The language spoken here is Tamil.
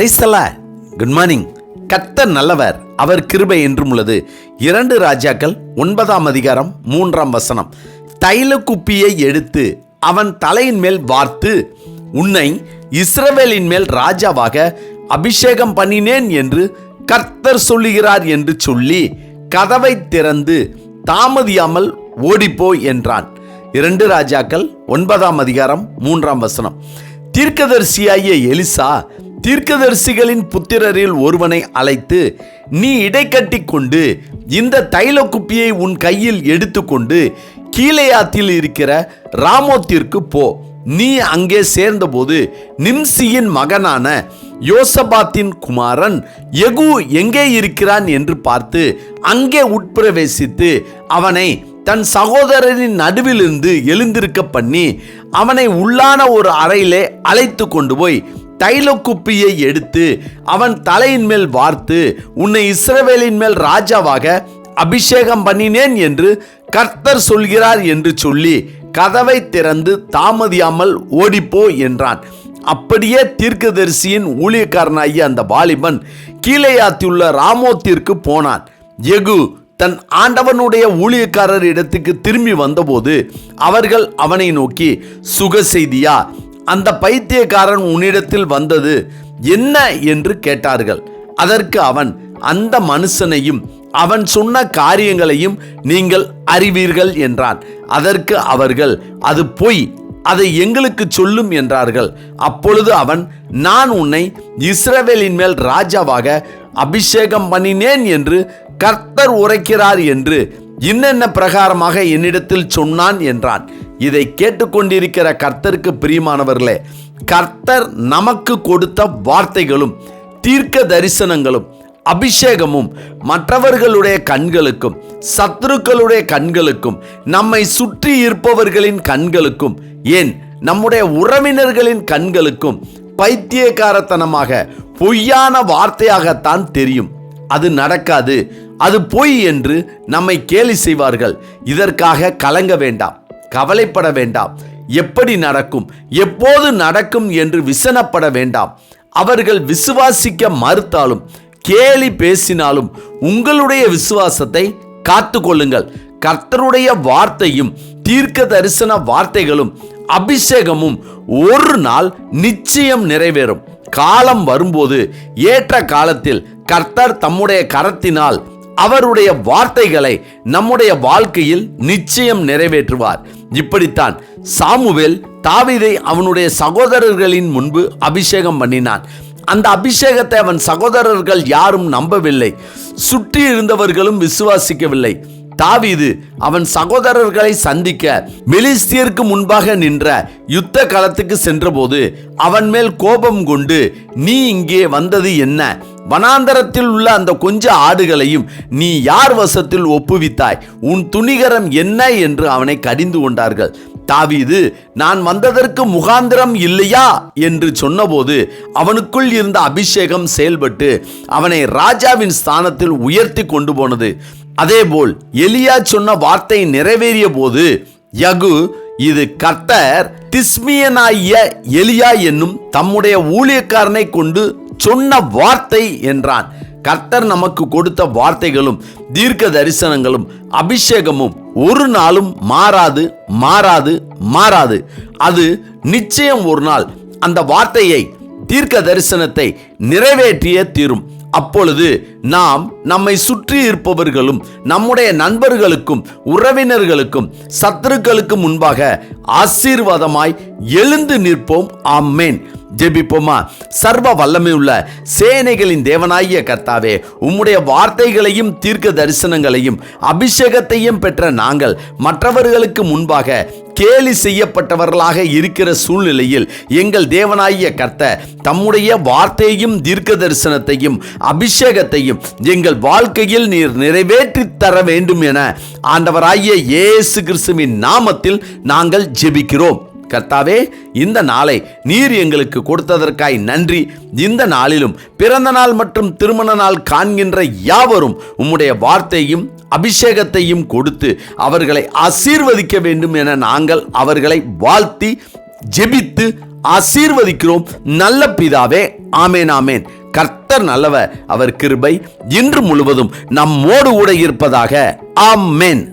பிரைஸ்தல குட் மார்னிங் கர்த்தர் நல்லவர் அவர் கிருபை என்றும் உள்ளது. இரண்டு ராஜாக்கள் ஒன்பதாம் அதிகாரம் மூன்றாம் வசனம். தைல குப்பியை எடுத்து அவன் தலையின் மேல் வார்த்து உன்னை இஸ்ரவேலின் மேல் ராஜாவாக அபிஷேகம் பண்ணினேன் என்று கர்த்தர் சொல்லுகிறார் என்று சொல்லி கதவை திறந்து தாமதியாமல் ஓடிப்போ என்றான். இரண்டு ராஜாக்கள் ஒன்பதாம் அதிகாரம் மூன்றாம் வசனம். தீர்க்கதரிசியாகிய எலிசா தீர்க்கதரிசிகளின் புத்திரரில் ஒருவனை அழைத்து நீ இடைக்கட்டி கொண்டு இந்த தைல குப்பியை உன் கையில் எடுத்துக்கொண்டு கீலேயாத்தில் இருக்கிற ராமோத்திற்கு போ. நீ அங்கே சேர்ந்தபோது நிம்சியின் மகனான யோசபாத்தின் குமாரன் எகு எங்கே இருக்கிறான் என்று பார்த்து அங்கே உட்பிரவேசித்து அவனை தன் சகோதரரின் நடுவிலிருந்து எழுந்திருக்க பண்ணி அவனை உள்ளான ஒரு அறையிலே அழைத்து கொண்டு போய் தைல குப்பியை எடுத்து அவன் தலையின் மேல் வார்த்து உன்னை இஸ்ரவேலின் மேல் ராஜாவாக அபிஷேகம் பண்ணினேன் என்று கர்த்தர் சொல்கிறார் என்று சொல்லி கதவை திறந்து தாமதியாமல் ஓடிப்போ என்றான். அப்படியே தீர்க்கதரிசியின் ஊழியக்காரனாகிய அந்த வாலிபன் கீழேயாத்தியுள்ள ராமோத்திற்கு போனான். எகு தன் ஆண்டவனுடைய ஊழியக்காரர் இடத்துக்கு திரும்பி வந்தபோது அவர்கள் அவனை நோக்கி சுக செய்தியா அந்த பைத்தியக்காரன் உன்னிடத்தில் வந்தது என்ன என்று கேட்டார்கள். அதற்கு அவன் அந்த மனுஷனையும் அவன் சொன்ன காரியங்களையும் நீங்கள் அறிவீர்கள் என்றான். அதற்கு அவர்கள் அது பொய் அதை எங்களுக்கு சொல்லும் என்றார்கள். அப்பொழுது அவன் நான் உன்னை இஸ்ரவேலின் மேல் ராஜாவாக அபிஷேகம் பண்ணினேன் என்று கர்த்தர் உரைக்கிறார் என்று இன்னென்ன பிரகாரமாக என்னிடத்தில் சொன்னான் என்றான். இதை கேட்டுக்கொண்டிருக்கிற கர்த்தருக்கு பிரியமானவர்களே கர்த்தர் நமக்கு கொடுத்த வார்த்தைகளும் தீர்க்க தரிசனங்களும் அபிஷேகமும் மற்றவர்களுடைய கண்களுக்கும் சத்துருக்களுடைய கண்களுக்கும் நம்மை சுற்றி இருப்பவர்களின் கண்களுக்கும் ஏன் நம்முடைய உறவினர்களின் கண்களுக்கும் பைத்தியக்காரத்தனமாக பொய்யான வார்த்தையாகத்தான் தெரியும். அது நடக்காது அது பொய் என்று நம்மை கேலி செய்வார்கள். இதற்காக கலங்க வேண்டாம். கவலைப்பட வேண்டாம். எப்படி நடக்கும்? எப்போது நடக்கும் என்று விசனப்பட வேண்டாம். அவர்கள் விசுவாசிக்க மறுத்தாலும் கேலி பேசினாலும் உங்களுடைய விசுவாசத்தை காத்து கொள்ளுங்கள். கர்த்தருடைய வார்த்தையும் தீர்க்க தரிசன வார்த்தைகளும் அபிஷேகமும் ஒரு நாள் நிச்சயம் நிறைவேறும். காலம் வரும்போது ஏற்ற காலத்தில் கர்த்தர் தம்முடைய கரத்தினால் அவருடைய வார்த்தைகளை நம்முடைய வாழ்க்கையில் நிச்சயம் நிறைவேற்றுவார். இப்படித்தான் சாமுவேல் தாவீதை அவனுடைய சகோதரர்களின் முன்பு அபிஷேகம் பண்ணினான். அந்த அபிஷேகத்தை அவன் சகோதரர்கள் யாரும் நம்பவில்லை. சுற்றி இருந்தவர்களும் விசுவாசிக்கவில்லை. தாவீது அவன் சகோதரர்களை சந்திக்க பெலிஸ்தியருக்கு முன்பாக நின்ற யுத்த களத்துக்கு சென்றபோது அவன் மேல் கோபம் கொண்டு நீ இங்கே வந்தது என்ன? வனாந்தரத்தில் உள்ள அந்த கொஞ்ச ஆடுகளையும் நீ யார் வசத்தில் ஒப்புவித்தாய்? உன் துணிகரம் என்ன? என்று அவனை கடிந்து கொண்டார்கள். தாவீது நான் வந்ததற்கு முகாந்திரம் இல்லையா? என்று சொன்னபோது அவனுக்குள் இருந்த அபிஷேகம் செயல்பட்டு அவனை ராஜாவின் ஸ்தானத்தில் உயர்த்தி கொண்டு போனது. அதேபோல் எலியா சொன்ன வார்த்தை நிறைவேறிய போது யகு இது கர்த்தர் திஸ்மியனாகிய எலியா என்னும் தம்முடைய ஊழியக்காரனை கொண்டு சொன்ன வார்த்தை என்றான். கர்த்தர் நமக்கு கொடுத்த வார்த்தைகளும் தீர்க்க தரிசனங்களும் அபிஷேகமும் ஒரு நாளும் மாறாது மாறாது மாறாது. அது நிச்சயம் ஒரு நாள். அந்த வார்த்தையை தீர்க்க தரிசனத்தை நிறைவேற்றிய தீரும். அப்பொழுது நாம் நம்மை சுற்றி இருப்பவர்களும் நம்முடைய நண்பர்களுக்கும் உறவினர்களுக்கும் சத்துருக்களுக்கு முன்பாக ஆசீர்வாதமாய் எழுந்து நிற்போம். ஆம்மேன் ஜெபிப்போமா? சர்வ வல்லமை உள்ள சேனைகளின் தேவனாகிய கர்த்தாவே உம்முடைய வார்த்தைகளையும் தீர்க்க தரிசனங்களையும் அபிஷேகத்தையும் பெற்ற நாங்கள் மற்றவர்களுக்கு முன்பாக கேலி செய்யப்பட்டவர்களாக இருக்கிற சூழ்நிலையில் எங்கள் தேவனாகிய கர்த்த தம்முடைய வார்த்தையையும் தீர்க்க தரிசனத்தையும் அபிஷேகத்தையும் எங்கள் வாழ்க்கையில் நீர் நிறைவேற்றி தர வேண்டும் என ஆண்டவராகிய இயேசு கிறிஸ்துவின் நாமத்தில் நாங்கள் ஜெபிக்கிறோம். கர்த்தாவே இந்த நாளை நீர் எங்களுக்கு கொடுத்ததற்காய் நன்றி. இந்த நாளிலும் பிறந்த நாள் மற்றும் திருமண நாள் காண்கின்ற யாவரும் உம்முடைய வார்த்தையும் அபிஷேகத்தையும் கொடுத்து அவர்களை ஆசீர்வதிக்க வேண்டும் என நாங்கள் அவர்களை வாழ்த்தி ஜெபித்து ஆசீர்வதிக்கிறோம். நல்ல பிதாவே ஆமேன் ஆமேன். கர்த்தர் நல்லவர் அவர் கிருபை இன்று முழுவதும் நம்மோடு கூட இருப்பதாக. ஆமேன்.